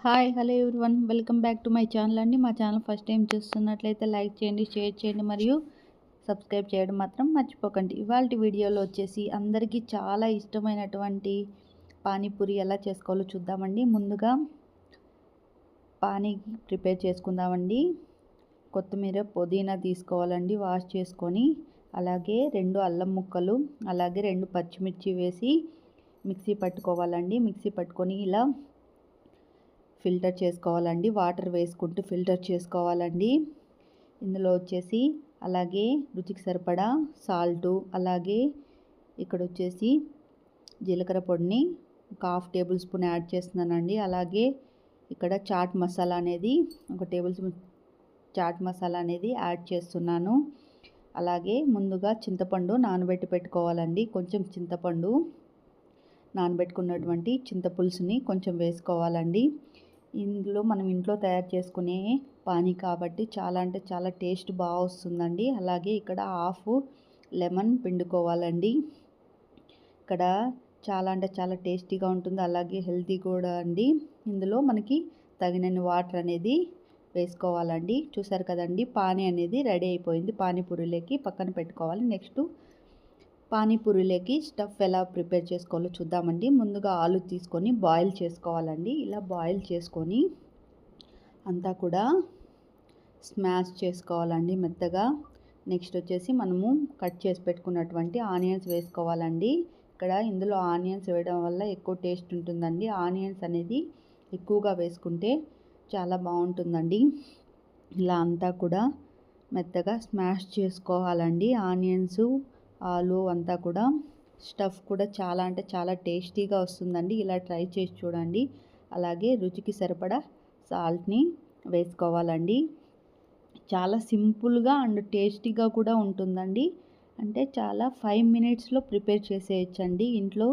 Hi hello one welcome back to my channel అండి. మా channel first time చూస్తున్నట్లయితే like చేయండి షేర్ చేయండి మరియు సబ్స్క్రైబ్ చేయడం మాత్రం మర్చిపోకండి. ఇవాళ వీడియోలో వచ్చేసి అందరికీ చాలా ఇష్టమైనటువంటి పానీపూరి ఎలా చేసుకోవాలో చూద్దామండి. ముందుగా పానీ ప్రిపేర్ చేసుకుందామండి. కొత్తిమీర పుదీనా తీసుకోవాలండి వాష్ చేసుకొని. అలాగే రెండు అల్లం ముక్కలు అలాగే రెండు పచ్చిమిర్చి వేసి మిక్సీ పట్టుకోవాలండి. మిక్సీ పట్టుకొని ఇలా ఫిల్టర్ చేసుకోవాలండి. వాటర్ వేసుకుంటూ ఫిల్టర్ చేసుకోవాలండి. ఇందులో వచ్చేసి అలాగే రుచికి సరిపడా సాల్టు అలాగే ఇక్కడ వచ్చేసి జీలకర్ర పొడిని ఒక హాఫ్ టేబుల్ స్పూన్ యాడ్ చేస్తున్నానండి. అలాగే ఇక్కడ చాట్ మసాలా అనేది ఒక టేబుల్ స్పూన్ చాట్ మసాలా అనేది యాడ్ చేస్తున్నాను. అలాగే ముందుగా చింతపండు నానబెట్టి పెట్టుకోవాలండి. కొంచెం చింతపండు నానబెట్టుకున్నటువంటి చింతపులుసుని కొంచెం వేసుకోవాలండి. ఇందులో మనం ఇంట్లో తయారు చేసుకునే పానీ కాబట్టి చాలా అంటే చాలా టేస్ట్ బాగా వస్తుందండి. అలాగే ఇక్కడ హాఫ్ లెమన్ పిండుకోవాలండి. ఇక్కడ చాలా అంటే చాలా టేస్టీగా ఉంటుంది. అలాగే హెల్తీ కూడా అండి. ఇందులో మనకి తగినన్ని వాటర్ అనేది వేసుకోవాలండి. చూసారు కదండి పానీ అనేది రెడీ అయిపోయింది. పానీపూరిలోకి పక్కన పెట్టుకోవాలి. నెక్స్ట్ పానీపూరిలోకి స్టఫ్ ఎలా ప్రిపేర్ చేసుకోవాలో చూద్దామండి. ముందుగా ఆలు తీసుకొని బాయిల్ చేసుకోవాలండి. ఇలా బాయిల్ చేసుకొని అంతా కూడా స్మాష్ చేసుకోవాలండి మెత్తగా. నెక్స్ట్ వచ్చేసి మనము కట్ చేసి పెట్టుకున్నటువంటి ఆనియన్స్ వేసుకోవాలండి. ఇక్కడ ఇందులో ఆనియన్స్ వేయడం వల్ల ఎక్కువ టేస్ట్ ఉంటుందండి. ఆనియన్స్ అనేది ఎక్కువగా వేసుకుంటే చాలా బాగుంటుందండి. ఇలా అంతా కూడా మెత్తగా స్మాష్ చేసుకోవాలండి. ఆనియన్స్ ఆలు అంతా కూడా. స్టఫ్ కూడా చాలా అంటే చాలా టేస్టీగా వస్తుందండి. ఇలా ట్రై చేసి చూడండి. అలాగే రుచికి సరిపడా సాల్ట్ని వేసుకోవాలండి. చాలా సింపుల్గా అండ్ టేస్టీగా కూడా ఉంటుందండి. అంటే చాలా ఫైవ్ మినిట్స్లో ప్రిపేర్ చేసేయచ్చండి ఇంట్లో.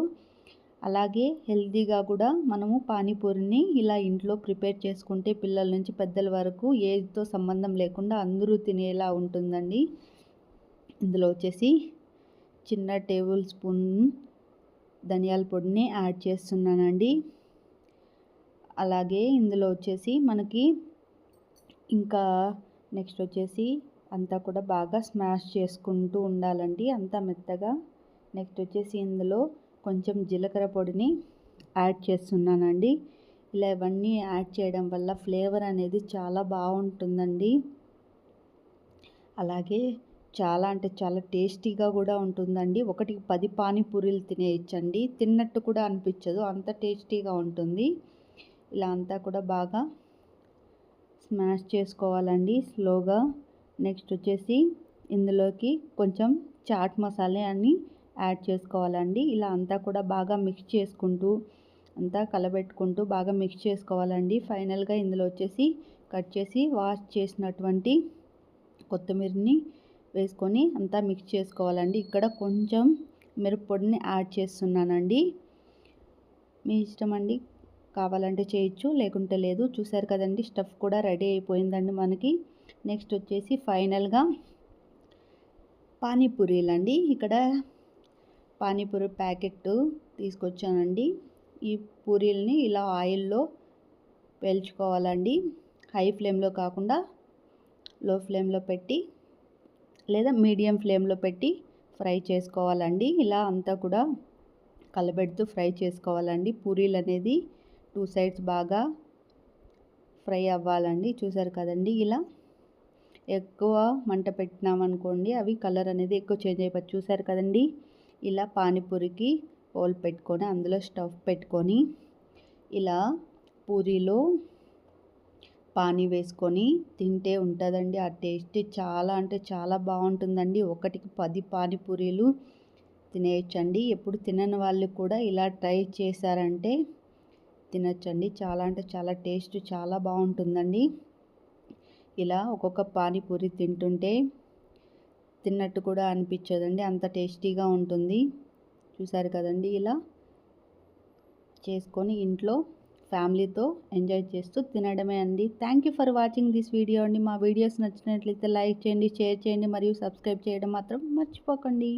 అలాగే హెల్తీగా కూడా మనము పానీపూరిని ఇలా ఇంట్లో ప్రిపేర్ చేసుకుంటే పిల్లల నుంచి పెద్దల వరకు ఏజ్తో సంబంధం లేకుండా అందరూ తినేలా ఉంటుందండి. ఇందులో వచ్చేసి చిన్న టేబుల్ స్పూన్ ధనియాల పొడిని యాడ్ చేస్తున్నానండి. అలాగే ఇందులో వచ్చేసి మనకి ఇంకా నెక్స్ట్ వచ్చేసి అంతా కూడా బాగా స్మాష్ చేసుకుంటూ ఉండాలండి. అంతా మెత్తగా. నెక్స్ట్ వచ్చేసి ఇందులో కొంచెం జీలకర్ర పొడిని యాడ్ చేస్తున్నానండి. ఇలా ఇవన్నీ యాడ్ చేయడం వల్ల ఫ్లేవర్ అనేది చాలా బాగుంటుందండి. అలాగే చాలా అంటే చాలా టేస్టీగా కూడా ఉంటుందండి. ఒకటి పది పానీపూరీలు తినేయచ్చండి. తిన్నట్టు కూడా అనిపించదు. అంత టేస్టీగా ఉంటుంది. ఇలా అంతా కూడా బాగా స్మాష్ చేసుకోవాలండి స్లోగా. నెక్స్ట్ వచ్చేసి ఇందులోకి కొంచెం చాట్ మసాలా అని యాడ్ చేసుకోవాలండి. ఇలా అంతా కూడా బాగా మిక్స్ చేసుకుంటూ అంతా కలబెట్టుకుంటూ బాగా మిక్స్ చేసుకోవాలండి. ఫైనల్గా ఇందులో వచ్చేసి కట్ చేసి వాష్ చేసినటువంటి కొత్తిమీరని వేసుకొని అంతా మిక్స్ చేసుకోవాలండి. ఇక్కడ కొంచెం మిరప్పొడిని యాడ్ చేస్తున్నానండి. మీ ఇష్టం అండి. కావాలంటే చేయొచ్చు లేకుంటే లేదు. చూసారు కదండి స్టఫ్ కూడా రెడీ అయిపోయిందండి మనకి. నెక్స్ట్ వచ్చేసి ఫైనల్గా పానీపూరీలు అండి ఇక్కడ పానీపూరి ప్యాకెట్ తీసుకొచ్చానండి. ఈ పూరీలని ఇలా ఆయిల్లో పేల్చుకోవాలండి హై ఫ్లేమ్లో కాకుండా లో ఫ్లేమ్లో పెట్టి లేదా మీడియం ఫ్లేమ్లో పెట్టి ఫ్రై చేసుకోవాలండి. ఇలా అంతా కూడా కలబెడుతూ ఫ్రై చేసుకోవాలండి. పూరీలు అనేది టూ సైడ్స్ బాగా ఫ్రై అవ్వాలండి. చూసారు కదండి ఇలా. ఎక్కువ మంట పెట్టినామనుకోండి అవి కలర్ అనేది ఎక్కువ చేంజ్ అయిపోతుంది చూసారు కదండి? ఇలా పానీపూరికి హోల్ పెట్టుకొని అందులో స్టవ్ పెట్టుకొని ఇలా పూరీలో పానీ వేసుకొని తింటే ఉంటుందండి. ఆ టేస్ట్ చాలా అంటే చాలా బాగుంటుందండి. ఒకటికి పది పానీపూరీలు తినేయచ్చండి. ఎప్పుడు తినని వాళ్ళు కూడా ఇలా ట్రై చేశారంటే తినచ్చండి. చాలా అంటే చాలా టేస్ట్ చాలా బాగుంటుందండి. ఇలా ఒక్కొక్క పానీపూరి తింటుంటే తిన్నట్టు కూడా అనిపించదండి. అంత టేస్టీగా ఉంటుంది. చూసారు కదండి? ఇలా చేసుకొని ఇంట్లో ఫ్యామిలీతో ఎంజాయ్ చేస్తూ తినడమే అండి. Thank you for watching this video అండి. మా వీడియోస్ నచ్చినట్లయితే లైక్ చేయండి షేర్ చేయండి మరియు సబ్స్క్రైబ్ చేయడం మాత్రం మర్చిపోకండి.